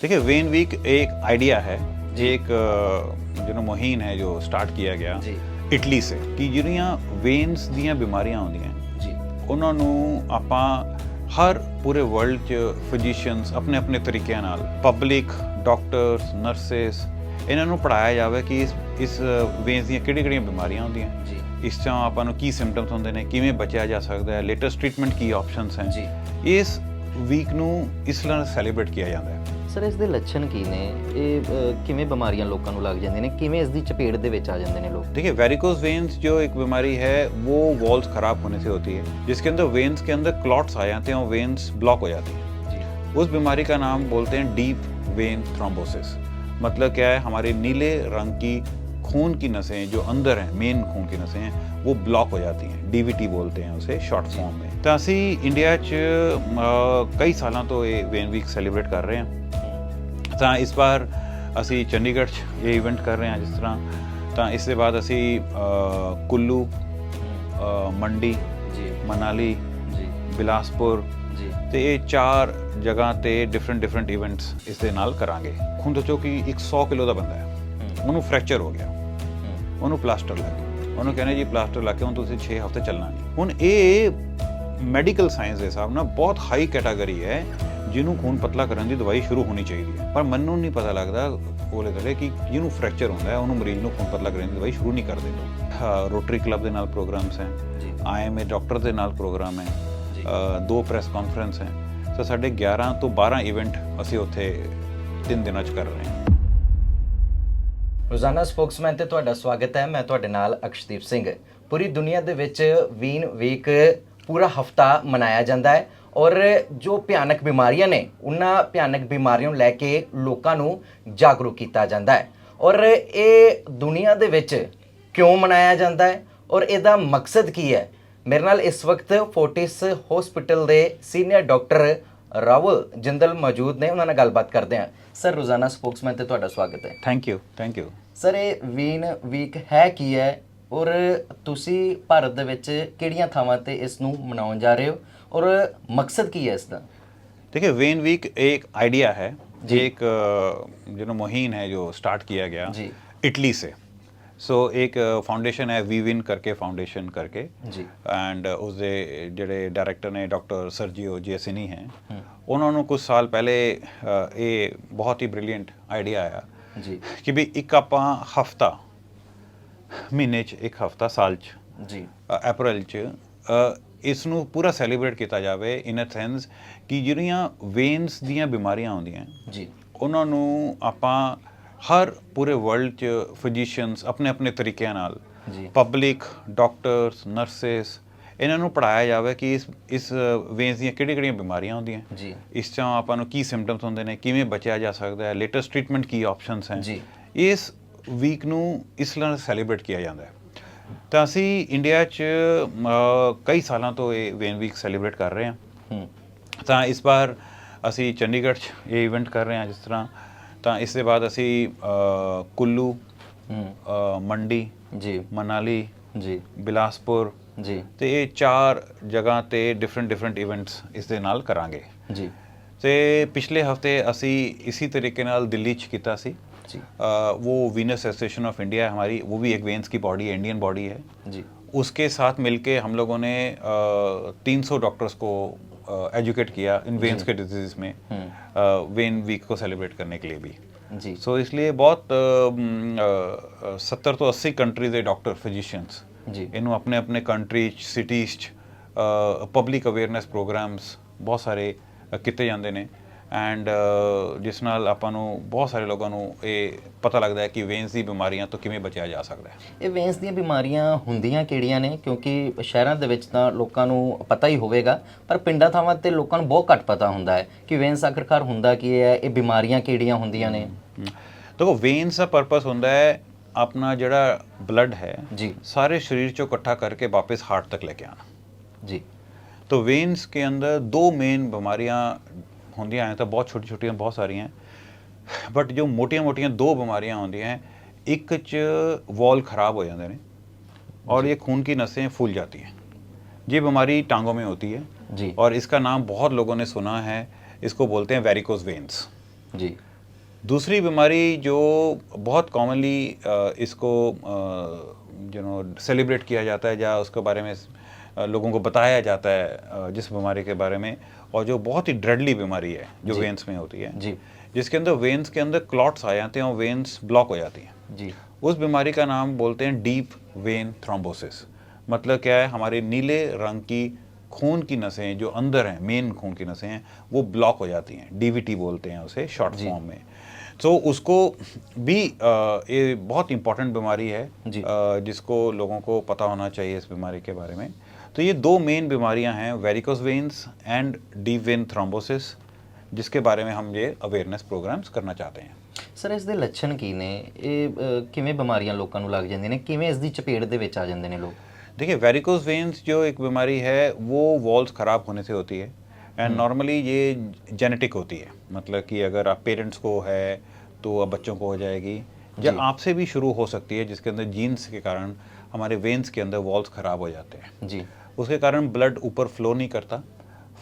देखिए when week एक idea है एक ਅ, ਜਿਹਨੂੰ ਮੁਹਿੰਮ ਹੈ ਜੋ ਸਟਾਰਟ ਕੀਤਾ ਗਿਆ ਜੀ ਇਟਲੀ ਸੇ ਕਿ ਜਿਹੜੀਆਂ ਵੇਨਸ ਦੀਆਂ ਬਿਮਾਰੀਆਂ ਆਉਂਦੀਆਂ ਜੀ ਉਹਨਾਂ ਨੂੰ ਆਪਾਂ ਹਰ ਪੂਰੇ ਵਰਲਡ 'ਚ ਫਿਜ਼ੀਸ਼ੀਅਨਸ ਆਪਣੇ ਆਪਣੇ ਤਰੀਕਿਆਂ ਨਾਲ ਪਬਲਿਕ ਡਾਕਟਰਸ ਨਰਸਸ ਇਹਨਾਂ ਨੂੰ ਪੜਾਇਆ ਜਾਵੇ ਕਿ ਇਸ ਇਸ ਵੇਨਸ ਦੀਆਂ ਕਿਹੜੀਆਂ-ਕਿਹੜੀਆਂ ਬਿਮਾਰੀਆਂ ਹੁੰਦੀਆਂ ਜੀ ਇਸ ਤੋਂ ਆਪਾਂ ਨੂੰ ਕੀ ਸਿੰਪਟਮਸ ਹੁੰਦੇ ਨੇ ਕਿਵੇਂ ਬਚਿਆ ਜਾ ਸਕਦਾ ਹੈ ਲੇਟੈਸਟ ਟ੍ਰੀਟਮੈਂਟ ਕੀ ਆਪਸ਼ਨਸ ਹੈ ਜੀ ਇਸ ਵੀਕ ਨੂੰ ਇਸ ਤਰ੍ਹਾਂ ਸੈਲੀਬ੍ਰੇਟ ਕੀਤਾ ਜਾਂਦਾ ਹੈ ਸਰ ਇਸ ਦੇ ਲੱਛਣ ਕੀ ਨੇ ਇਹ ਅ, ਕਿਵੇਂ ਬਿਮਾਰੀਆਂ ਲੋਕਾਂ ਨੂੰ ਲੱਗ ਜਾਂਦੀਆਂ ਨੇ ਕਿਵੇਂ ਇਸ ਦੀ ਚਪੇਟ ਦੇ ਵਿੱਚ ਆ ਜਾਂਦੇ ਨੇ ਲੋਕ देखिए वेरिकोज वेन्स जो एक बीमारी है वो वॉल्स खराब होने से होती है जिसके अंदर वेन्स के अंदर क्लॉट्स आ जाते हैं और वेन्स ब्लॉक हो जाती हैं ਜੀ उस बीमारी का नाम बोलते हैं डीप वेन थ्रोम्बोसिस मतलब क्या है हमारे नीले रंग की खून की नसें जो अंदर हैं मेन खून की नसें हैं वो ब्लॉक हो जाती हैं डीवीटी बोलते हैं उसे शॉर्ट फॉर्म में ਤਾਂ ਅਸੀਂ ਇੰਡੀਆ 'ਚ ਅ, ਕਈ ਸਾਲਾਂ ਤੋਂ ਇਹ ਵੇਨ ਵੀਕ ਸੈਲੀਬ੍ਰੇਟ ਕਰ ਰਹੇ ਹਾਂ ਤਾਂ ਇਸ ਵਾਰ ਅਸੀਂ ਚੰਡੀਗੜ੍ਹ 'ਚ ਇਹ ਇਵੈਂਟ ਕਰ ਰਹੇ ਹਾਂ ਜਿਸ ਤਰ੍ਹਾਂ ਤਾਂ ਇਸ ਦੇ ਬਾਅਦ ਅਸੀਂ ਅ, ਕੁੱਲੂ ਅ, ਮੰਡੀ ਜੀ। ਮਨਾਲੀ ਜੀ। ਬਿਲਾਸਪੁਰ ਜੀ। ਤੇ ਇਹ ਚਾਰ ਜਗ੍ਹਾ ਤੇ ਡਿਫਰੈਂਟ ਡਿਫਰੈਂਟ ਇਵੈਂਟਸ ਇਸ ਦੇ ਨਾਲ ਕਰਾਂਗੇ। ਹੁਣ ਸੋਚੋ ਕਿ ਇੱਕ 100 ਕਿਲੋ ਦਾ ਬੰਦਾ ਹੈ। ਉਹਨੂੰ ਫ੍ਰੈਕਚਰ ਹੋ ਗਿਆ। ਉਹਨੂੰ ਪਲਾਸਟਰ ਲੱਗ ਗਿਆ ਉਹਨੂੰ ਕਹਿੰਦੇ ਜੀ ਪਲਾਸਟਰ ਲਾ ਕੇ ਹੁਣ ਤੁਸੀਂ 6 ਹਫ਼ਤੇ ਚੱਲਣਾ ਨਹੀਂ ਹੁਣ ਇਹ ਮੈਡੀਕਲ ਸਾਇੰਸ ਦੇ ਹਿਸਾਬ ਨਾਲ ਬਹੁਤ ਹਾਈ ਕੈਟਾਗਰੀ ਹੈ। ਜਿਹਨੂੰ ਖੂਨ ਪਤਲਾ ਕਰਨ ਦੀ ਦਵਾਈ ਸ਼ੁਰੂ ਹੋਣੀ ਚਾਹੀਦੀ ਹੈ। ਪਰ ਮੈਨੂੰ ਨਹੀਂ ਪਤਾ ਲੱਗਦਾ ਉਹਲੇ ਤਲੇ ਕਿ ਜਿਹਨੂੰ ਫ੍ਰੈਕਚਰ ਹੁੰਦਾ ਹੈ ਉਹਨੂੰ ਮਰੀਜ਼ ਨੂੰ ਖੂਨ ਪਤਲਾ ਕਰਨ ਦੀ ਦਵਾਈ ਸ਼ੁਰੂ ਨਹੀਂ ਕਰਦੇ ਲੋਕ। ਰੋਟਰੀ ਕਲੱਬ ਦੇ ਨਾਲ ਪ੍ਰੋਗਰਾਮਸ ਹੈ ਆਈਐਮਏ ਡਾਕਟਰ ਦੇ ਨਾਲ ਪ੍ਰੋਗਰਾਮ ਹੈ ਦੋ ਪ੍ਰੈਸ ਕਾਨਫਰੰਸ ਹੈ। ਸੋ ਸਾਡੇ 11 ਤੋਂ 12 ਇਵੈਂਟ ਅਸੀਂ ਉੱਥੇ ਤਿੰਨ ਦਿਨਾਂ 'ਚ ਕਰ ਰਹੇ ਹਾਂ। ਰੋਜ਼ਾਨਾ ਸਪੋਕਸਮੈਨ ਤੇ ਤੁਹਾਡਾ ਸਵਾਗਤ ਹੈ ਮੈਂ ਤੁਹਾਡੇ ਨਾਲ ਅਕਸ਼ਦੀਪ ਸਿੰਘ। ਪੂਰੀ ਦੁਨੀਆ ਦੇ ਵਿੱਚ ਵੀਨ ਵੀਕ ਪੂਰਾ ਹਫਤਾ ਮਨਾਇਆ ਜਾਂਦਾ ਹੈ। ਔਰ ਜੋ ਭਿਆਨਕ ਬਿਮਾਰੀਆਂ ਨੇ ਉਹਨਾਂ ਭਿਆਨਕ ਬਿਮਾਰੀਆਂ ਨੂੰ ਲੈ ਕੇ ਲੋਕਾਂ ਨੂੰ ਜਾਗਰੂਕ ਕੀਤਾ ਜਾਂਦਾ ਹੈ। ਔਰ ਇਹ ਦੁਨੀਆ ਦੇ ਵਿੱਚ ਕਿਉਂ ਮਨਾਇਆ ਜਾਂਦਾ ਹੈ? ਔਰ ਇਹਦਾ ਮਕਸਦ ਕੀ ਹੈ? ਮੇਰੇ ਨਾਲ ਇਸ ਵਕਤ ਫੋਰਟਿਸ ਹਸਪੀਟਲ ਦੇ ਸੀਨੀਅਰ ਡਾਕਟਰ ਰਾਵਲ ਜਿੰਦਲ ਮੌਜੂਦ ਨੇ ਉਹਨਾਂ ਨਾਲ ਗੱਲਬਾਤ ਕਰਦੇ ਹਾਂ। ਸਰ ਰੋਜ਼ਾਨਾ ਸਪੋਕਸਮੈਨ ਤੇ ਤੁਹਾਡਾ ਸਵਾਗਤ ਹੈ। Thank you thank you sir ਇਹ ਵੀਨ ਵੀਕ ਹੈ ਕੀ ਹੈ? ਔਰ ਤੁਸੀਂ ਭਾਰਤ ਦੇ ਵਿੱਚ ਕਿਹੜੀਆਂ ਥਾਵਾਂ ਤੇ ਇਸ ਨੂੰ ਮਨਾਉਣ ਜਾ ਰਹੇ ਹੋ? ਔਰ ਮਕਸਦ ਕੀ ਹੈ ਇਸ ਦਾ देखिए वेन वीक एक आइडिया है एक अ, जो मुहिम है जो स्टार्ट किया गया जी। इटली से सो एक फाउंडेशन है वी विन करके फाउंडेशन करके ਜੀ ਐਂਡ ਉਸਦੇ ਜਿਹੜੇ ਡਾਇਰੈਕਟਰ ਨੇ ਡਾਕਟਰ ਸਰਜੀਓ ਜੇਸਿਨੀ ਹੈ ਉਹਨਾਂ ਨੂੰ ਕੁਝ ਸਾਲ ਪਹਿਲੇ ਅ, ਇਹ ਬਹੁਤ ਹੀ ਬ੍ਰਿਲੀਅੰਟ ਆਈਡੀਆ ਆਇਆ ਜੀ ਕਿ ਵੀ ਇੱਕ ਆਪਾਂ ਹਫਤਾ ਮਹੀਨੇ 'ਚ ਇੱਕ ਹਫਤਾ ਸਾਲ 'ਚ ਜੀ ਅ, ਅਪ੍ਰੈਲ 'ਚ ਅ, ਇਸ ਨੂੰ ਪੂਰਾ ਸੈਲੀਬ੍ਰੇਟ ਕੀਤਾ ਜਾਵੇ ਇਨ ਅ ਸੈਂਸ ਕਿ ਜਿਹੜੀਆਂ ਵੇਨਸ ਦੀਆਂ ਬਿਮਾਰੀਆਂ ਆਉਂਦੀਆਂ ਜੀ। ਉਹਨਾਂ ਨੂੰ ਆਪਾਂ ਹਰ ਪੂਰੇ ਵਰਲਡ 'ਚ ਫਿਜ਼ੀਸ਼ੀਅਨਸ ਆਪਣੇ ਆਪਣੇ ਤਰੀਕਿਆਂ ਨਾਲ ਜੀ। ਪਬਲਿਕ ਡਾਕਟਰਸ ਨਰਸਸ ਇਹਨਾਂ ਨੂੰ ਪੜਾਇਆ ਜਾਵੇ ਕਿ ਇਸ ਇਸ ਵੇਨਸ ਦੀਆਂ ਕਿਹੜੀਆਂ-ਕਿਹੜੀਆਂ ਬਿਮਾਰੀਆਂ ਹੁੰਦੀਆਂ ਜੀ। ਇਸ ਤੋਂ ਆਪਾਂ ਨੂੰ ਕੀ ਸਿੰਪਟਮਸ ਹੁੰਦੇ ਨੇ ਕਿਵੇਂ ਬਚਿਆ ਜਾ ਸਕਦਾ ਹੈ ਲੇਟੈਸਟ ਟ੍ਰੀਟਮੈਂਟ ਕੀ ਆਪਸ਼ਨਸ ਹੈ। ਜੀ। ਇਸ ਵੀਕ ਨੂੰ ਇਸ ਤਰ੍ਹਾਂ ਸੈਲੀਬ੍ਰੇਟ ਕੀਤਾ ਜਾਂਦਾ ਹੈ। ਤਾਂ ਅਸੀਂ ਇੰਡੀਆ 'ਚ ਕਈ ਸਾਲਾਂ ਤੋਂ ਇਹ ਵੇਨ ਵੀਕ ਸੈਲੀਬ੍ਰੇਟ ਕਰ ਰਹੇ ਹਾਂ। ਹੂੰ। ਤਾਂ ਇਸ ਵਾਰ ਅਸੀਂ ਚੰਡੀਗੜ੍ਹ 'ਚ ਇਹ ਇਵੈਂਟ ਕਰ ਰਹੇ ਹਾਂ ਜਿਸ ਤਰ੍ਹਾਂ। ਤਾਂ ਇਸ ਦੇ ਬਾਅਦ ਅਸੀਂ ਕੁੱਲੂ ਮੰਡੀ ਜੀ। ਮਨਾਲੀ ਜੀ। ਬਿਲਾਸਪੁਰ ਜੀ। ਤੇ ਇਹ ਚਾਰ ਜਗ੍ਹਾ ਤੇ ਡਿਫਰੈਂਟ ਡਿਫਰੈਂਟ ਇਵੈਂਟਸ ਇਸ ਦੇ ਨਾਲ ਕਰਾਂਗੇ। ਜੀ। ਤੇ ਪਿਛਲੇ ਹਫ਼ਤੇ ਅਸੀਂ ਇसी ਤਰੀਕੇ ਨਾਲ ਦਿੱਲੀ 'ਚ ਕੀਤਾ ਸੀ। वो वीनस एसोसिएशन ऑफ़ इंडिया है हमारी वो भी एक वेंस की बॉडी है इंडियन बॉडी है। जी। उसके साथ मिलके हम लोगों ने तीन सौ डॉक्टर्स को एजुकेट किया इन वेंस के डिज़ीज़ में हम्म। वेन वीक को सेलिब्रेट करने के लिए भी। जी। सो so, इसलिए बहुत सत्तर तो अस्सी कंट्रीज़ है डॉक्टर फिजिशियंस जी। इन्हों अपने अपने countries cities public awareness programmes बहुत सारे किते जाते हैं ਐਂਡ uh, ਜਿਸ ਨਾਲ ਆਪਾਂ ਨੂੰ ਬਹੁਤ ਸਾਰੇ ਲੋਕਾਂ ਨੂੰ ਇਹ ਪਤਾ ਲੱਗਦਾ ਹੈ ਕਿ ਵੇਨਸ ਦੀ ਬਿਮਾਰੀਆਂ ਤੋਂ ਕਿਵੇਂ ਬਚਿਆ ਜਾ ਸਕਦਾ ਹੈ। ਇਹ ਵੇਨਸ ਦੀਆਂ ਬਿਮਾਰੀਆਂ ਹੁੰਦੀਆਂ ਕਿਹੜੀਆਂ ਨੇ? ਕਿਉਂਕਿ ਸ਼ਹਿਰਾਂ ਦੇ ਵਿੱਚ ਤਾਂ ਲੋਕਾਂ ਨੂੰ ਪਤਾ ਹੀ ਹੋਵੇਗਾ ਪਰ ਪਿੰਡਾਂ ਥਾਵਾਂ ਤੇ ਲੋਕਾਂ ਨੂੰ ਬਹੁਤ ਘੱਟ ਪਤਾ ਹੁੰਦਾ ਹੈ ਕਿ ਵੇਨਸ ਆਖਰਕਾਰ ਹੁੰਦਾ ਕੀ ਹੈ ਇਹ ਬਿਮਾਰੀਆਂ ਕਿਹੜੀਆਂ ਹੁੰਦੀਆਂ ਨੇ। ਦੇਖੋ ਵੇਨਸ ਦਾ ਪਰਪਸ ਹੁੰਦਾ ਹੈ ਆਪਣਾ ਜਿਹੜਾ ਬਲੱਡ ਹੈ ਜੀ। ਸਾਰੇ ਸਰੀਰ ਚੋਂ ਇਕੱਠਾ ਕਰਕੇ ਵਾਪਸ ਹਾਰਟ ਤੱਕ ਲੈ ਕੇ ਆਣਾ ਜੀ। तो ਵੇਨਸ ਕੇ ਅੰਦਰ ਦੋ ਮੇਨ ਬਿਮਾਰੀਆਂ ਹੁੰਦੀਆਂ हैं तो बहुत छोटी छोटियां बहुत ਸਾਰੀਆਂ ਬਟ ਜੋ ਮੋਟੀਆਂ ਮੋਟੀਆਂ ਦੋ ਬਿਮਾਰੀਆਂ ਹੁੰਦੀਆਂ ਇੱਕ ਚ वॉल खराब हो जाते हैं और ये खून की नसें फूल जाती हैं ये बीमारी टांगों में होती है जी और इसका नाम बहुत लोगों ने सुना है इसको बोलते हैं वेरिकोज वेन्स जी दूसरी बीमारी जो बहुत कॉमनली इसको यू नो सेलिब्रेट किया जाता है या उसके बारे में अ, लोगों को बताया जाता है अ, जिस बीमारी के बारे में और जो बहुत ही ड्रेडली बीमारी है जो वेंस में होती है जी। जिसके अंदर वेंस के अंदर क्लॉट्स आ जाते हैं और वेंस ब्लॉक हो जाती हैं। जी। उस बीमारी का नाम बोलते हैं डीप वेन थ्रोम्बोसिस मतलब क्या है? हमारे नीले रंग की खून की नसें जो अंदर हैं मेन खून की नसें हैं वो ब्लॉक हो जाती हैं। डीवीटी बोलते हैं उसे शॉर्ट फॉर्म में। तो उसको भी ये बहुत इंपॉर्टेंट बीमारी है। जिसको लोगों को पता होना चाहिए इस बीमारी के बारे में। तो ये दो मेन बीमारियां हैं varicose veins and deep vein thrombosis जिसके बारे में हम ये अवेयरनेस प्रोग्राम्स करना चाहते हैं ਸਰ ਇਸ ਦੇ ਲੱਛਣ ਕੀ ਨੇ ਇਹ ਅ, ਕਿਵੇਂ ਬਿਮਾਰੀਆਂ ਲੋਕਾਂ ਨੂੰ ਲੱਗ ਜਾਂਦੀਆਂ ਨੇ ਕਿਵੇਂ ਇਸ ਦੀ ਚਪੇਟ ਦੇ ਵਿੱਚ ਆ ਜਾਂਦੇ ਨੇ ਲੋਕ देखिए वेरिकोस वेन्स जो एक बीमारी है वो वॉल्स ख़राब होने से होती है एंड नॉर्मली ये जेनेटिक होती है मतलब कि अगर आप पेरेंट्स को है तो अब बच्चों को हो जाएगी या जी। आपसे भी शुरू हो सकती है जिसके अंदर जीन्स के कारण हमारे वेन्स के अंदर वॉल्स ख़राब हो जाते हैं ਜੀ उसके कारण ब्लड ऊपर फ्लो नहीं करता।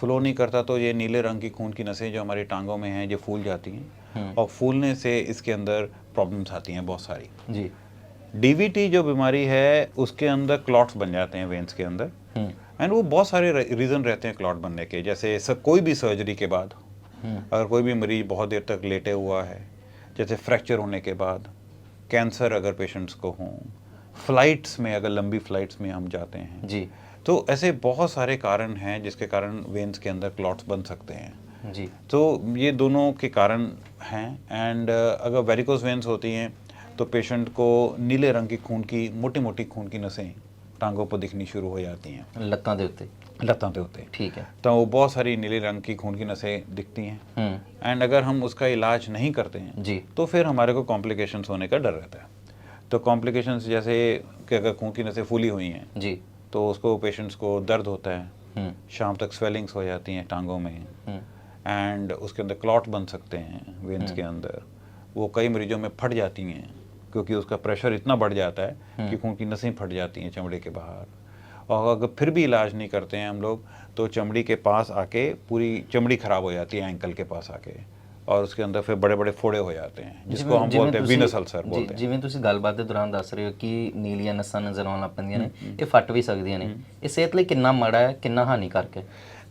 फ्लो नहीं करता तो ये नीले रंग की खून की नसें जो हमारी टांगों में हैं ये फूल जाती हैं और फूलने से इसके अंदर प्रॉब्लम्स आती हैं बहुत सारी। ਜੀ डीवीटी जो बीमारी है उसके अंदर क्लॉट्स बन जाते हैं वेंस के अंदर। हम्म। एंड वो बहुत सारे रीज़न रहते हैं क्लॉट बनने के। जैसे सब कोई भी सर्जरी के बाद हम्म। अगर कोई भी मरीज़ बहुत देर तक लेटे हुआ है जैसे फ्रैक्चर होने के बाद कैंसर अगर पेशेंट्स को हों फ्लाइट्स में अगर लंबी फ्लाइट्स में हम जाते हैं ਜੀ तो ऐसे बहुत सारे कारण हैं जिसके कारण वेन्स के अंदर क्लॉट्स बन सकते हैं ਜੀ तो ये दोनों के कारण हैं एंड अगर वेरिकोस वेन्स होती हैं तो पेशेंट को नीले रंग की खून की मोटी मोटी खून की नसें टांगों पर दिखनी शुरू हो जाती हैं ਲੱਤਾਂ ਦੇ ਉੱਤੇ लत्तां पे होते हैं ਠੀਕ ਹੈ तो वो बहुत सारी नीले रंग की खून की नसें दिखती हैं ਹੂੰ एंड अगर हम उसका इलाज नहीं करते हैं जी तो फिर हमारे को कॉम्प्लिकेशंस होने का डर रहता है तो कॉम्प्लिकेशंस जैसे कि अगर खून की नसें फूली हुई हैं ਜੀ तो उसको पेशेंट्स को दर्द होता है। शाम तक स्वेलिंग्स हो जाती हैं टांगों में। एंड उसके अंदर क्लॉट बन सकते हैं वेंस के अंदर। वो कई मरीजों में फट जाती हैं क्योंकि उसका प्रेशर इतना बढ़ जाता है कि खून की नसें फट जाती हैं चमड़े के बाहर। और अगर फिर भी इलाज नहीं करते हैं हम लोग तो चमड़ी के पास आके पूरी चमड़ी खराब हो जाती है एंकल के पास आके। और उसके अंदर फिर बड़े बड़े फोड़े हो जाते हैं जिसको ਜਿਵੇਂ- हम ਜਿਵੇਂ बोलते हैं ਤੁਸੀਂ- वीनस अल्सर ਜੀ, बोलते हैं ਜਿਵੇਂ ਤੁਸੀਂ ਗੱਲਬਾਤ ਦੇ ਦੌਰਾਨ ਦੱਸ ਰਹੇ ਹੋ ਕਿ ਨੀਲੀਆਂ ਨਸਾਂ ਨਜ਼ਰ ਆਉਣ ਲੱਗ ਪੈਂਦੀਆਂ ਨੇ ਇਹ ਫਟ ਵੀ ਸਕਦੀਆਂ ਨੇ ਇਹ ਸਿਹਤ ਲਈ ਕਿੰਨਾ ਮਾੜਾ ਹੈ ਕਿੰਨਾ ਹਾਨੀਕਾਰਕ ਹੈ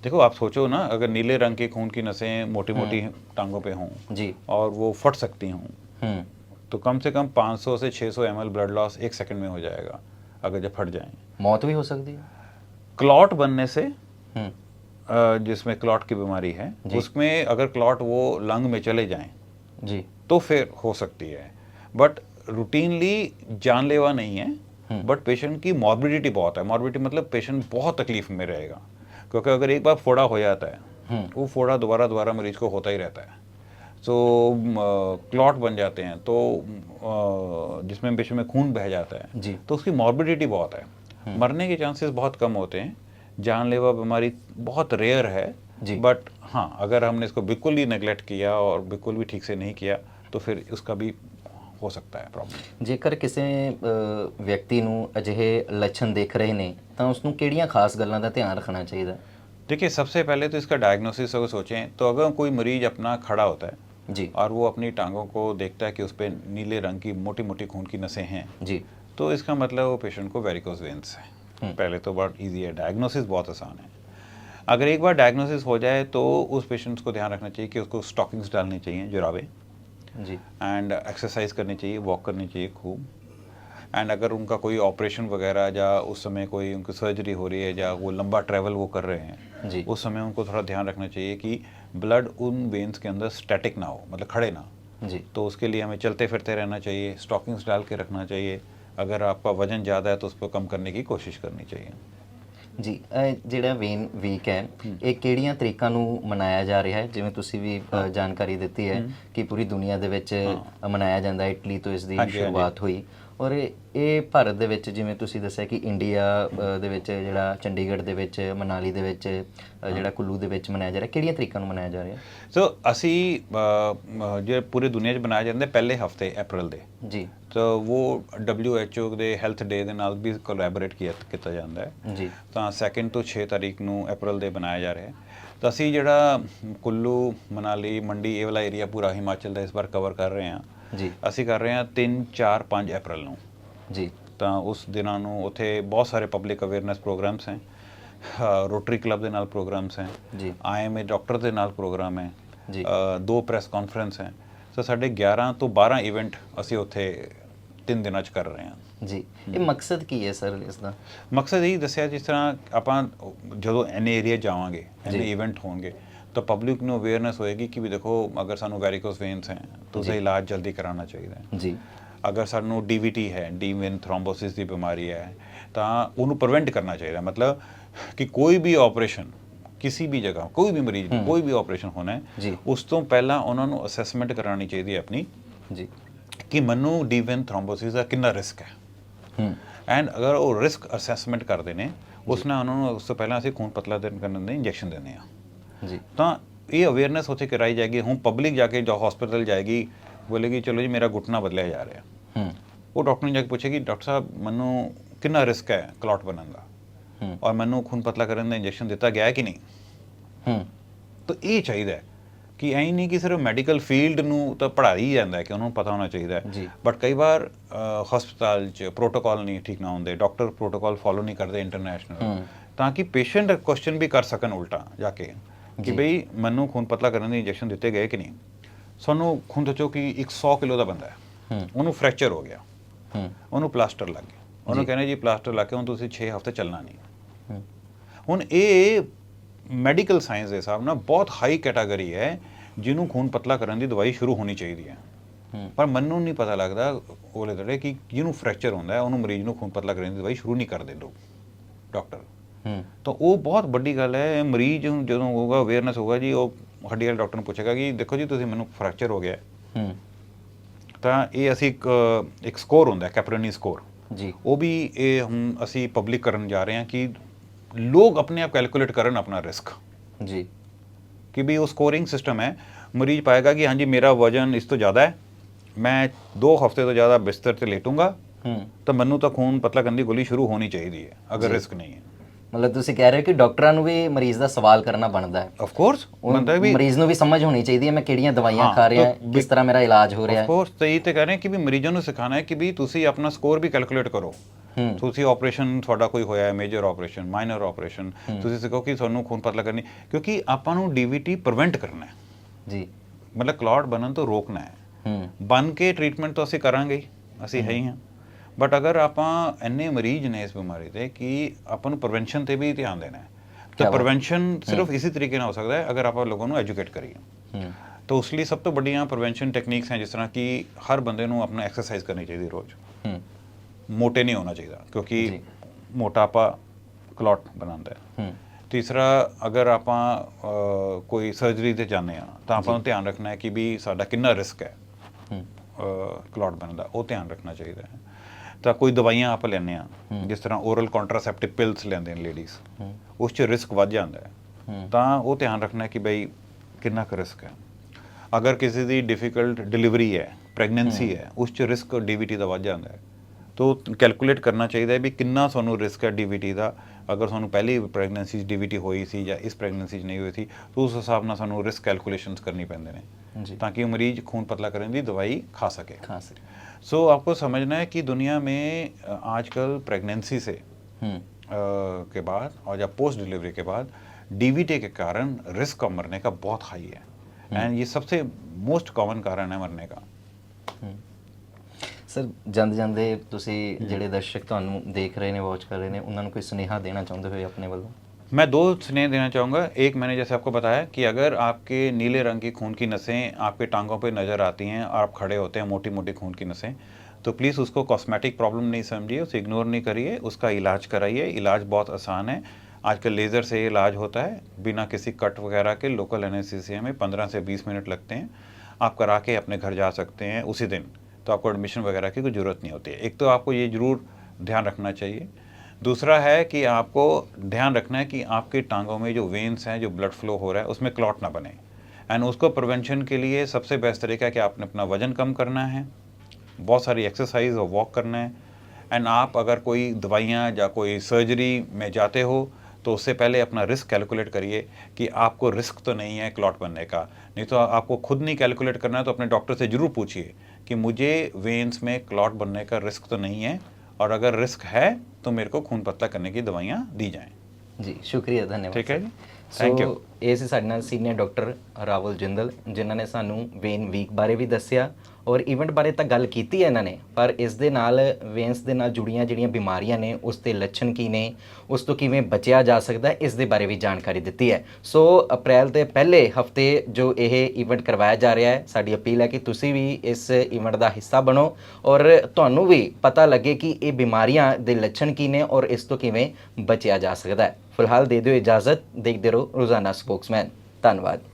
देखो आप सोचो ना अगर नीले रंग की खून की नसें मोटी मोटी टांगों पे हों ਜੀ और वो फट सकती हों ਹੂੰ तो कम से कम 500 से 600 एम ब्लड लॉस एक सेकंड में हो जाएगा अगर जब फट जाएं ਮੌਤ ਵੀ ਹੋ ਸਕਦੀ ਹੈ क्लॉट बनने से ਹੂੰ अ, जिसमें क्लॉट की बीमारी है उसमें अगर क्लॉट वो लंग में चले जाएँ जी। तो फिर हो सकती है। बट रूटीनली जानलेवा नहीं है हम्म। बट पेशेंट की मॉर्बिडिटी बहुत है। मॉर्बिडिटी मतलब पेशेंट बहुत तकलीफ़ में रहेगा क्योंकि अगर एक बार फोड़ा हो जाता है हम्म। वो फोड़ा दोबारा दोबारा मरीज़ को होता ही रहता है। सो क्लॉट बन जाते हैं तो जिसमें पेशेंट में खून बह जाता है जी। तो उसकी मॉर्बिडिटी बहुत है। मरने के चांसेस बहुत कम होते हैं। जानलेवा बीमारी बहुत रेयर है जी। बट हाँ अगर हमने इसको बिल्कुल ही नेगलेक्ट किया और बिल्कुल भी ठीक से नहीं किया तो फिर उसका भी हो सकता है प्रॉब्लम ਜੇਕਰ ਕਿਸੇ ਅ, ਵਿਅਕਤੀ ਨੂੰ ਅਜਿਹੇ ਲੱਛਣ ਦਿਖ ਰਹੇ ਨੇ ਤਾਂ ਉਸ ਨੂੰ ਕਿਹੜੀਆਂ ਖਾਸ ਗੱਲਾਂ ਦਾ ਧਿਆਨ ਰੱਖਣਾ ਚਾਹੀਦਾ ਹੈ? देखिए सबसे पहले तो इसका डायग्नोसिस अगर सोचें तो अगर कोई मरीज अपना खड़ा होता है जी और वो अपनी टांगों को देखता है कि उस पर नीले रंग की मोटी मोटी खून की नसें हैं जी तो इसका मतलब वो पेशेंट को वेरिकोस वेन्स है हम्म। पहले तो बहुत ईजी है। डायग्नोसिस बहुत आसान है। अगर एक बार डायग्नोसिस हो जाए तो उस पेशेंट्स को ध्यान रखना चाहिए कि उसको स्टॉकिंग्स डालनी चाहिए जुराबे। जी। एंड एक्सरसाइज करनी चाहिए वॉक करनी चाहिए खूब। एंड अगर उनका कोई ऑपरेशन वगैरह या उस समय कोई उनकी सर्जरी हो रही है या वो लंबा ट्रैवल वो कर रहे हैं जी। उस समय उनको थोड़ा ध्यान रखना चाहिए कि ब्लड उन वेन्स के अंदर स्टैटिक ना हो मतलब खड़े ना जी। तो उसके लिए हमें चलते फिरते रहना चाहिए स्टॉकिंग्स डाल के रखना चाहिए। अगर आपका वजन ज़्यादा है तो उसको कम करने की कोशिश करनी चाहिए ਜੀ ਇਹ ਜਿਹੜਾ ਵੇਨ ਵੀਕ ਹੈ ਇਹ ਕਿਹੜੀਆਂ ਤਰੀਕਾਂ ਨੂੰ ਮਨਾਇਆ ਜਾ ਰਿਹਾ ਹੈ ਜਿਵੇਂ ਤੁਸੀਂ ਵੀ ਅ, ਜਾਣਕਾਰੀ ਦਿੱਤੀ ਹੈ ਕਿ ਪੂਰੀ ਦੁਨੀਆ ਦੇ ਵਿੱਚ ਮਨਾਇਆ ਜਾਂਦਾ ਹੈ ਇਟਲੀ ਤੋਂ ਇਸ ਦੀ ਹਾਂਜੀ, ਹਾਂਜੀ। ਸ਼ੁਰੂਆਤ ਹੋਈ ਔਰ ਇਹ ਭਾਰਤ ਦੇ ਵਿੱਚ ਜਿਵੇਂ ਤੁਸੀਂ ਦੱਸਿਆ ਕਿ ਇੰਡੀਆ ਦੇ ਵਿੱਚ ਜਿਹੜਾ ਚੰਡੀਗੜ੍ਹ ਦੇ ਵਿੱਚ ਮਨਾਲੀ ਦੇ ਵਿੱਚ ਜਿਹੜਾ ਕੁੱਲੂ ਦੇ ਵਿੱਚ ਮਨਾਇਆ ਜਾ ਰਿਹਾ ਕਿਹੜੀਆਂ ਤਰੀਕਾਂ ਨੂੰ ਮਨਾਇਆ ਜਾ ਰਿਹਾ? ਸੋ ਅਸੀਂ ਜੇ ਪੂਰੇ ਦੁਨੀਆ 'ਚ ਬਣਾਏ ਜਾਂਦੇ ਪਹਿਲੇ ਹਫ਼ਤੇ ਅਪ੍ਰੈਲ ਦੇ। ਜੀ। ਤਾਂ ਉਹ WHO ਦੇ ਹੈਲਥ ਡੇ ਦੇ ਨਾਲ ਵੀ ਕੋਲੈਬੋਰੇਟ ਕੀਤਾ ਜਾਂਦਾ ਹੈ। ਜੀ। ਤਾਂ 2 ਤੋਂ 6 ਤਾਰੀਖ ਨੂੰ ਅਪ੍ਰੈਲ ਦੇ ਬਣਾਇਆ ਜਾ ਰਿਹਾ ਹੈ। ਤਾਂ ਅਸੀਂ ਜਿਹੜਾ ਕੁੱਲੂ ਮਨਾਲੀ ਮੰਡੀ ਇਹ ਵਾਲਾ ਏਰੀਆ ਪੂਰਾ ਹਿਮਾਚਲ ਦਾ ਇਸ ਵਾਰ ਕਵਰ ਕਰ ਰਹੇ ਹਾਂ। ਜੀ। ਅਸੀਂ ਕਰ ਰਹੇ ਹਾਂ 3 4 5 ਅਪ੍ਰੈਲ ਨੂੰ। ਜੀ। ਤਾਂ ਉਸ ਦਿਨਾਂ ਨੂੰ ਉੱਥੇ ਬਹੁਤ ਸਾਰੇ ਪਬਲਿਕ ਅਵੇਅਰਨੈਸ ਪ੍ਰੋਗਰਾਮਸ ਹੈ। ਰੋਟਰੀ ਕਲੱਬ ਦੇ ਨਾਲ ਪ੍ਰੋਗਰਾਮਸ ਹੈ। ਜੀ। ਆਈਐਮਏ ਡਾਕਟਰ ਦੇ ਨਾਲ ਪ੍ਰੋਗਰਾਮ ਹੈ। ਜੀ। ਦੋ ਪ੍ਰੈਸ ਕਾਨਫਰੰਸ ਹੈ। ਸੋ ਸਾਡੇ 11 ਤੋਂ 12 ਇਵੈਂਟ ਅਸੀਂ ਉੱਥੇ ਤਿੰਨ ਦਿਨਾਂ 'ਚ ਕਰ ਰਹੇ ਹਾਂ। ਜੀ। ਇਹ ਮਕਸਦ ਕੀ ਹੈ ਸਰ ਇਸ ਦਾ? ਮਕਸਦ ਇਹ ਦੱਸਿਆ ਜਿਸ ਤਰ੍ਹਾਂ ਆਪਾਂ ਜਦੋਂ ਐਨੇ ਏਰੀਆ ਜਾਵਾਂਗੇ ਐਨੇ। ਇਵੈਂਟ ਹੋਣਗੇ ਤਾਂ ਪਬਲਿਕ ਨੂੰ ਅਵੇਅਰਨੈਸ ਹੋਏਗੀ ਕਿ ਵੀ ਦੇਖੋ ਅਗਰ ਸਾਨੂੰ ਵੈਰੀਕੋਸ ਵੇਨਸ ਹੈ ਤਾਂ ਉਸਦਾ। ਇਲਾਜ ਜਲਦੀ ਕਰਾਉਣਾ ਚਾਹੀਦਾ ਹੈ। ਜੀ। ਅਗਰ ਸਾਨੂੰ ਡੀਵੀਟੀ ਹੈ ਡੀ ਵੇਨ ਥ੍ਰੋਮਬੋਸਿਸ ਦੀ ਬਿਮਾਰੀ ਹੈ ਤਾਂ ਉਹਨੂੰ ਪ੍ਰੀਵੈਂਟ ਕਰਨਾ ਚਾਹੀਦਾ ਮਤਲਬ ਕਿ ਕੋਈ ਵੀ ਆਪਰੇਸ਼ਨ ਕਿਸੇ ਵੀ ਜਗ੍ਹਾ ਕੋਈ ਵੀ ਮਰੀਜ਼ ਨੂੰ। ਕੋਈ ਵੀ ਆਪਰੇਸ਼ਨ ਹੋਣਾ ਹੈ। ਉਸ ਤੋਂ ਪਹਿਲਾਂ ਉਹਨਾਂ ਨੂੰ ਅਸੈਸਮੈਂਟ ਕਰਾਉਣੀ ਚਾਹੀਦੀ ਹੈ ਆਪਣੀ ਜੀ। ਕਿ ਮੈਨੂੰ ਡੀ ਵੇਨ ਥ੍ਰੋਮਬੋਸਿਸ ਦਾ ਕਿੰਨਾ ਰਿਸਕ ਹੈ। ਹੂੰ। ਐਂਡ ਅਗਰ ਉਹ ਰਿਸਕ ਅਸੈਸਮੈਂਟ ਕਰਦੇ ਨੇ ਉਸ ਨਾਲ ਉਹਨਾਂ ਨੂੰ ਉਸ ਤੋਂ ਪਹਿਲਾਂ ਅਸੀਂ ਖੂਨ ਪਤਲਾ ਦੇਣ ਕਰਨ ਦੇ ਇੰਜੈਕਸ਼ਨ ਦਿੰਦੇ ਆ ਤਾਂ ਇਹ ਅਵੇਅਰਨੈਸ ਉੱਥੇ ਕਰਾਈ ਜਾਏਗੀ। ਹੁਣ ਪਬਲਿਕ ਜਾ ਕੇ ਜੋ ਹਸਪੀਟਲ ਜਾਏਗੀ ਬੋਲੇਗੀ ਚਲੋ ਜੀ ਮੇਰਾ ਘੁਟਨਾ ਬਦਲਿਆ ਜਾ ਰਿਹਾ। ਹੂੰ। ਉਹ ਡਾਕਟਰ ਨੂੰ ਜਾ ਕੇ ਪੁੱਛੇਗੀ ਡਾਕਟਰ ਸਾਹਿਬ ਮੈਨੂੰ ਕਿੰਨਾ ਰਿਸਕ ਹੈ ਕਲੌਟ ਬਣਨ ਦਾ? ਹੂੰ। ਔਰ ਮੈਨੂੰ ਖੂਨ ਪਤਲਾ ਕਰਨ ਦਾ ਇੰਜੈਕਸ਼ਨ ਦਿੱਤਾ ਗਿਆ ਹੈ ਕਿ ਨਹੀਂ? ਹੂੰ। ਤਾਂ ਇਹ ਚਾਹੀਦਾ ਹੈ ਕਿ ਐਂ ਨਹੀਂ ਕਿ ਸਿਰਫ ਮੈਡੀਕਲ ਫੀਲਡ ਨੂੰ ਤਾਂ ਪੜ੍ਹਾ ਹੀ ਜਾਂਦਾ ਹੈ ਕਿ ਉਹਨਾਂ ਨੂੰ ਪਤਾ ਹੋਣਾ ਚਾਹੀਦਾ ਜੀ। ਹੈ ਬਟ ਕਈ ਵਾਰ ਹਸਪਤਾਲ 'ਚ ਪ੍ਰੋਟੋਕਾਲ ਨਹੀਂ ਠੀਕ ਨਾ ਹੁੰਦੇ ਡਾਕਟਰ ਪ੍ਰੋਟੋਕਾਲ ਫੋਲੋ ਨਹੀਂ ਕਰਦੇ ਇੰਟਰਨੈਸ਼ਨਲ। ਤਾਂ ਕਿ ਪੇਸ਼ੈਂਟ ਕੁਐਸਚਨ ਵੀ ਕਰ ਸਕਣ ਉਲਟਾ ਜਾ ਕੇ। ਕਿ। ਬਈ ਮੈਨੂੰ ਖੂਨ ਪਤਲਾ ਕਰਨ ਦੇ ਇੰਜੈਕਸ਼ਨ ਦਿੱਤੇ ਗਏ ਕਿ ਨਹੀਂ? ਸਾਨੂੰ ਖੂਨ ਸੋਚੋ ਕਿ 100 ਕਿਲੋ ਦਾ ਬੰਦਾ ਹੈ। ਹੂੰ। ਉਹਨੂੰ ਫ੍ਰੈਕਚਰ ਹੋ ਗਿਆ। ਹੂੰ। ਉਹਨੂੰ ਪਲਾਸਟਰ ਲੱਗ ਗਿਆ। ਉਹਨੂੰ। ਕਹਿੰਦੇ ਜੀ ਪਲਾਸਟਰ ਲਾ ਕੇ ਹੁਣ ਤੁਸੀਂ 6 ਹਫ਼ਤੇ ਚੱਲਣਾ ਨਹੀਂ। ਹੂੰ। ਹੁਣ ਇਹ ਮੈਡੀਕਲ ਸਾਇੰਸ ਦੇ ਹਿਸਾਬ ਨਾਲ ਬਹੁਤ ਹਾਈ ਕੈਟਾਗਰੀ ਹੈ ਜਿਹਨੂੰ ਖੂਨ ਪਤਲਾ ਕਰਨ ਦੀ ਦਵਾਈ ਸ਼ੁਰੂ ਹੋਣੀ ਚਾਹੀਦੀ ਹੈ। ਹੂੰ। ਪਰ ਮੈਨੂੰ ਨਹੀਂ ਪਤਾ ਲੱਗਦਾ ਉਹਲੇ ਦੜੇ ਕਿ ਜਿਹਨੂੰ ਫ੍ਰੈਕਚਰ ਹੁੰਦਾ ਹੈ ਉਹਨੂੰ ਮਰੀਜ਼ ਨੂੰ ਖੂਨ ਪਤਲਾ ਕਰਨ ਦੀ ਦਵਾਈ ਸ਼ੁਰੂ ਨਹੀਂ ਕਰਦੇ ਲੋਕ। ਡਾਕਟਰ ਤਾਂ ਉਹ ਬਹੁਤ ਵੱਡੀ ਗੱਲ ਹੈ ਮਰੀਜ਼ ਨੂੰ ਜਦੋਂ ਹੋਊਗਾ ਅਵੇਅਰਨੈਸ ਹੋਊਗਾ ਜੀ ਉਹ ਹੱਡੀ ਵਾਲੇ ਡਾਕਟਰ ਨੂੰ ਪੁੱਛੇਗਾ ਕਿ ਦੇਖੋ ਜੀ ਤੁਸੀਂ ਮੈਨੂੰ ਫ੍ਰੈਕਚਰ ਹੋ ਗਿਆ ਤਾਂ ਇਹ ਅਸੀਂ ਇੱਕ ਇੱਕ ਸਕੋਰ ਹੁੰਦਾ ਕੈਪਰਨੀ ਸਕੋਰ ਜੀ। ਉਹ ਵੀ ਇਹ ਹੁਣ ਅਸੀਂ ਪਬਲਿਕ ਕਰਨ ਜਾ ਰਹੇ ਹਾਂ ਕਿ ਲੋਕ ਆਪਣੇ ਆਪ ਕੈਲਕੂਲੇਟ ਕਰਨ ਆਪਣਾ ਰਿਸਕ ਜੀ। ਕਿ ਵੀ ਉਹ ਸਕੋਰਿੰਗ ਸਿਸਟਮ ਹੈ ਮਰੀਜ਼ ਪਾਏਗਾ ਕਿ ਹਾਂਜੀ ਮੇਰਾ ਵਜਨ ਇਸ ਤੋਂ ਜ਼ਿਆਦਾ ਹੈ ਮੈਂ 2 ਹਫ਼ਤੇ ਤੋਂ ਜ਼ਿਆਦਾ ਬਿਸਤਰ ਤੇ ਲੇਟੂੰਗਾ ਹੂੰ। ਤਾਂ ਮੈਨੂੰ ਤਾਂ ਖੂਨ ਪਤਲਾ ਕਰਨ ਦੀ ਗੋਲੀ ਸ਼ੁਰੂ ਹੋਣੀ ਚਾਹੀਦੀ ਹੈ ਅਗਰ। ਰਿਸਕ ਨਹੀਂ ਹੈ। ਮਤਲਬ ਤੁਸੀਂ ਕਹਿ ਰਹੇ ਹੋ ਕਿ ਡਾਕਟਰਾਂ ਨੂੰ ਵੀ ਮਰੀਜ਼ ਦਾ ਸਵਾਲ ਕਰਨਾ ਬਣਦਾ ਹੈ। ਆਫ ਕੋਰਸ ਬੰਦਾ ਵੀ ਮਰੀਜ਼ ਨੂੰ ਵੀ ਸਮਝ ਹੋਣੀ ਚਾਹੀਦੀ ਹੈ ਮੈਂ ਕਿਹੜੀਆਂ ਦਵਾਈਆਂ ਖਾ ਰਿਹਾ ਕਿਸ ਤਰ੍ਹਾਂ ਮੇਰਾ ਇਲਾਜ ਹੋ ਰਿਹਾ ਆਫ ਹੈ ਕੋਰਸ ਤਾਂ ਇਹ ਤੇ ਕਹਿ ਰਹੇ ਕਿ ਵੀ ਮਰੀਜ਼ਾਂ ਨੂੰ ਸਿਖਾਣਾ ਹੈ ਕਿ ਵੀ ਤੁਸੀਂ ਆਪਣਾ ਸਕੋਰ ਵੀ ਕੈਲਕੂਲੇਟ ਕਰੋ। ਤੁਸੀਂ ਆਪਰੇਸ਼ਨ ਤੁਹਾਡਾ ਕੋਈ ਹੋਇਆ ਹੈ ਮੇਜਰ ਆਪਰੇਸ਼ਨ ਮਾਈਨਰ ਆਪਰੇਸ਼ਨ ਤੁਸੀਂ ਸਿੱਖੋ ਕਿ ਤੁਹਾਨੂੰ ਖੂਨ ਪਤਲਾ ਕਰਨੀ ਕਿਉਂਕਿ ਆਪਾਂ ਨੂੰ ਡੀਵੀਟੀ ਪ੍ਰੀਵੈਂਟ ਕਰਨਾ ਹੈ। ਜੀ। ਮਤਲਬ ਕਲੌਟ ਬਣਨ ਤੋਂ ਰੋਕਣਾ ਹੈ। ਬਨ ਕੇ ਟ੍ਰੀਟਮੈਂਟ ਤਾਂ ਅਸੀਂ ਕਰਾਂਗੇ ਅਸੀਂ ਹੈ ਹੀ ਹਾਂ। ਬਟ ਅਗਰ ਆਪਾਂ ਇੰਨੇ ਮਰੀਜ਼ ਨੇ ਇਸ ਬਿਮਾਰੀ ਦੇ ਕਿ ਆਪਾਂ ਨੂੰ ਪ੍ਰੀਵੈਂਸ਼ਨ ਤੇ ਵੀ ਧਿਆਨ ਦੇਣਾ ਹੈ ਤਾਂ। ਪ੍ਰੀਵੈਂਸ਼ਨ ਸਿਰਫ ਇਸੇ ਤਰੀਕੇ ਨਾਲ ਹੋ ਸਕਦਾ ਹੈ ਅਗਰ ਆਪਾਂ ਲੋਕਾਂ ਨੂੰ ਐਜੂਕੇਟ ਕਰੀਏ। ਤਾਂ ਉਸ ਲਈ ਸਭ ਤੋਂ ਵੱਡੀਆਂ ਪ੍ਰੀਵੈਂਸ਼ਨ ਟੈਕਨੀਕਸ ਹੈ ਜਿਸ ਤਰ੍ਹਾਂ ਕਿ ਹਰ ਬੰਦੇ ਨੂੰ ਆਪਣਾ ਐਕਸਰਸਾਈਜ਼ ਕਰਨੀ ਚਾਹੀਦੀ ਰੋਜ਼। ਹੂੰ। ਮੋਟੇ ਨਹੀਂ ਹੋਣਾ ਚਾਹੀਦਾ। ਕਿਉਂਕਿ ਮੋਟਾਪਾ ਕਲੌਟ ਬਣਾਉਂਦਾ ਹੈ। ਹੂੰ। ਤੀਸਰਾ ਅਗਰ ਆਪਾਂ ਕੋਈ ਸਰਜਰੀ ਤੇ ਜਾਂਦੇ ਆ ਤਾਂ ਆਪਾਂ ਨੂੰ ਧਿਆਨ ਰੱਖਣਾ ਹੈ ਕਿ ਵੀ ਸਾਡਾ ਕਿੰਨਾ ਰਿਸਕ ਹੈ ਹੂੰ। ਕਲੌਟ ਬਣਨ ਦਾ। ਉਹ ਧਿਆਨ ਰੱਖਣਾ ਚਾਹੀਦਾ ਹੈ। ਤਾਂ ਕੋਈ ਦਵਾਈਆਂ ਆਪਾਂ ਲੈਂਦੇ ਆ। ਜਿਸ ਤਰ੍ਹਾਂ ਓਰਲ ਕੰਟਰਾਸੈਪਟਿਵ ਪਿਲਸ ਲੈਂਦੇ ਨੇ ਲੇਡੀਜ਼ ਉਸ 'ਚ ਰਿਸਕ ਵੱਧ ਜਾਂਦਾ ਹੈ। ਤਾਂ ਉਹ ਧਿਆਨ ਰੱਖਣਾ ਕਿ ਬਈ ਕਿੰਨਾ ਕੁ ਰਿਸਕ ਹੈ। ਅਗਰ ਕਿਸੇ ਦੀ ਡਿਫਿਕਲਟ ਡਿਲੀਵਰੀ ਹੈ ਪ੍ਰੈਗਨੈਂਸੀ ਹੈ। ਉਸ 'ਚ ਰਿਸਕ ਡੀਵੀਟੀ ਦਾ ਵੱਧ ਜਾਂਦਾ ਹੈ। ਤੋ ਕੈਲਕੂਲੇਟ ਕਰਨਾ ਚਾਹੀਦਾ ਹੈ ਵੀ ਕਿੰਨਾ ਤੁਹਾਨੂੰ ਰਿਸਕ ਹੈ ਡੀਵੀਟੀ ਦਾ। ਅਗਰ ਤੁਹਾਨੂੰ ਪਹਿਲੀ ਪ੍ਰੈਗਨੈਂਸੀ 'ਚ ਡੀਵੀਟੀ ਹੋਈ ਸੀ ਜਾਂ ਇਸ ਪ੍ਰੈਗਨੈਂਸੀ 'ਚ ਨਹੀਂ ਹੋਈ ਸੀ ਤਾਂ ਉਸ ਹਿਸਾਬ ਨਾਲ ਸਾਨੂੰ ਰਿਸਕ ਕੈਲਕੂਲੇਸ਼ਨਸ ਕਰਨੀ ਪੈਂਦੇ ਨੇ। ताकि वो मरीज खून पतला करने की दवाई खा सके खांसी सो आपको समझना है कि दुनिया में अ, आजकल प्रेगनेंसी से हम्म अ, के बाद और या पोस्ट डिलीवरी के बाद डीवीटी के कारण रिस्क का मरने का बहुत हाई है एंड ये सबसे मोस्ट कॉमन कारण है मरने का ਸਰ ਜਾਂਦੇ ਜਾਂਦੇ ਤੁਸੀਂ ਜਿਹੜੇ ਦਰਸ਼ਕ ਤੁਹਾਨੂੰ ਦੇਖ ਰਹੇ ਨੇ ਵਾਚ ਕਰ ਰਹੇ ਨੇ ਉਹਨਾਂ ਨੂੰ ਕੋਈ ਸੁਨੇਹਾ ਦੇਣਾ ਚਾਹੁੰਦੇ ਹੋਏ ਆਪਣੇ ਵੱਲੋਂ मैं दो स्नेह देना चाहूँगा। एक मैंने जैसे आपको बताया कि अगर आपके नीले रंग की खून की नसें आपके टांगों पर नज़र आती हैं और आप खड़े होते हैं मोटी मोटी खून की नसें तो प्लीज़ उसको कॉस्मेटिक प्रॉब्लम नहीं समझिए, उसे इग्नोर नहीं करिए, उसका इलाज कराइए। इलाज बहुत आसान है। आजकल लेज़र से इलाज होता है। बिना किसी कट वगैरह के लोकल एनेस्थीसिया में पंद्रह से बीस मिनट लगते हैं। आप करा के अपने घर जा सकते हैं उसी दिन। तो आपको एडमिशन वगैरह की कोई ज़रूरत नहीं होती है। एक तो आपको ये ज़रूर ध्यान रखना चाहिए। दूसरा है कि आपको ध्यान रखना है कि आपकी टांगों में जो वेन्स हैं, जो ब्लड फ्लो हो रहा है, उसमें क्लॉट ना बने। एंड उसको प्रिवेंशन के लिए सबसे बेस्ट तरीका है कि आपने अपना वज़न कम करना है, बहुत सारी एक्सरसाइज और वॉक करना है। एंड आप अगर कोई दवाइयाँ या कोई सर्जरी में जाते हो तो उससे पहले अपना रिस्क कैलकुलेट करिए कि आपको रिस्क तो नहीं है क्लॉट बनने का। नहीं तो आपको खुद नहीं कैलकुलेट करना है तो अपने डॉक्टर से ज़रूर पूछिए कि मुझे वेन्स में क्लॉट बनने का रिस्क तो नहीं है और अगर रिस्क है तो मेरे को खून पतला करने की दवाइयाँ दी जाएँ ਜੀ ਸ਼ੁਕਰੀਆ ਧੰਨਵਾਦ ਠੀਕ ਹੈ ਸਰ। ਜੀ ਥੈਂਕ ਯੂ ਸੋ ਇਹ ਸੀ ਸਾਡੇ ਨਾਲ ਸੀਨੀਅਰ ਡਾਕਟਰ ਰਾਵਲ ਜਿੰਦਲ ਜਿਨ੍ਹਾਂ ਨੇ ਸਾਨੂੰ ਵੇਨ ਵੀਕ ਬਾਰੇ ਵੀ ਦੱਸਿਆ ਔਰ ਇਵੈਂਟ ਬਾਰੇ ਤਾਂ ਗੱਲ ਕੀਤੀ ਹੈ ਇਹਨਾਂ ਨੇ, ਪਰ ਇਸ ਦੇ ਨਾਲ ਵੇਨਸ ਦੇ ਨਾਲ ਜੁੜੀਆਂ ਜਿਹੜੀਆਂ ਬਿਮਾਰੀਆਂ ਨੇ, ਉਸ ਦੇ ਲੱਛਣ ਕੀ ਨੇ, ਉਸ ਤੋਂ ਕਿਵੇਂ ਬਚਿਆ ਜਾ ਸਕਦਾ ਹੈ, ਇਸ ਦੇ ਬਾਰੇ ਵੀ ਜਾਣਕਾਰੀ ਦਿੱਤੀ ਹੈ। ਸੋ ਅਪ੍ਰੈਲ ਦੇ ਪਹਿਲੇ ਹਫ਼ਤੇ ਜੋ ਇਹ ਇਵੈਂਟ ਕਰਵਾਇਆ ਜਾ ਰਿਹਾ ਹੈ, ਸਾਡੀ ਅਪੀਲ ਹੈ ਕਿ ਤੁਸੀਂ ਵੀ ਇਸ ਇਵੈਂਟ ਦਾ ਹਿੱਸਾ ਬਣੋ ਔਰ ਤੁਹਾਨੂੰ ਵੀ ਪਤਾ ਲੱਗੇ ਕਿ ਇਹ ਬਿਮਾਰੀਆਂ ਦੇ ਲੱਛਣ ਕੀ ਨੇ ਔਰ ਇਸ ਤੋਂ ਕਿਵੇਂ ਬਚਿਆ ਜਾ ਸਕਦਾ ਹੈ। ਫਿਲਹਾਲ ਦੇ ਦਿਓ ਇਜਾਜ਼ਤ, ਦੇਖਦੇ ਰਹੋ ਰੋਜ਼ਾਨਾ ਸਪੋਕਸਮੈਨ। ਧੰਨਵਾਦ।